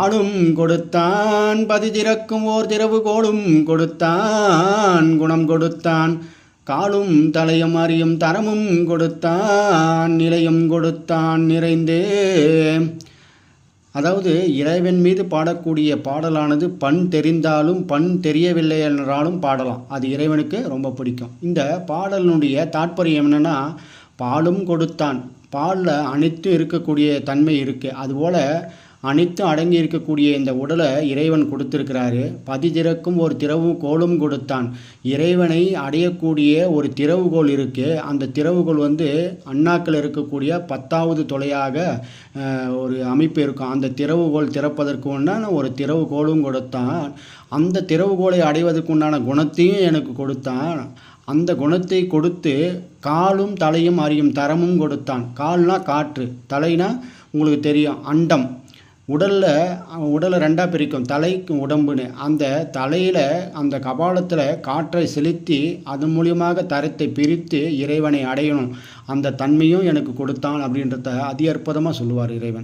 ஆளும் கொடுத்தான் பதி திறக்கும் ஓர் திறவு கோடும் கொடுத்தான் குணம் கொடுத்தான் காலும் தலையும் அறியும் தரமும் கொடுத்தான் நிலையும் கொடுத்தான் நிறைந்தே அதாவது இறைவன் மீது பாடக்கூடிய பாடலானது பண் தெரிந்தாலும் பண் தெரியவில்லை என்றாலும் பாடலாம். அது இறைவனுக்கு ரொம்ப பிடிக்கும். இந்த பாடலினுடைய தாற்பயம் என்னென்னா பாலும் கொடுத்தான். பாலில் அனைத்தும் இருக்கக்கூடிய தன்மை இருக்குது அதுபோல் அனைத்தும் அடங்கி இருக்கக்கூடிய இந்த உடலை இறைவன் கொடுத்திருக்கிறாரு. பதிதிறக்கும் ஒரு திறவும் கோலும் கொடுத்தான். இறைவனை அடையக்கூடிய ஒரு திறவுகோல் இருக்கு. அந்த திறவுகோல் வந்து அண்ணாக்கில் இருக்கக்கூடிய பத்தாவது தொலையாக ஒரு அமைப்பு இருக்கும். அந்த திறவுகோல் திறப்பதற்கு உண்டான ஒரு திறவுகோலும் கொடுத்தான். அந்த திறவுகோலை அடைவதற்கு உண்டான குணத்தையும் எனக்கு கொடுத்தான். அந்த குணத்தை கொடுத்து காலும் தலையும் அறியும் தரமும் கொடுத்தான். கால்னா காற்று தலைனா உங்களுக்கு தெரியும் அண்டம். உடலில் உடலை ரெண்டாக பிரிக்கும் தலைக்கும் உடம்புன்னு. அந்த தலையில் அந்த கபாலத்தில் காற்றை செலுத்தி அதன் மூலியமாக தரத்தை பிரித்து இறைவனை அடையணும். அந்த தன்மையும் எனக்கு கொடுத்தான் அப்படின்றத அதி அற்புதமாக சொல்லுவார் இறைவன்.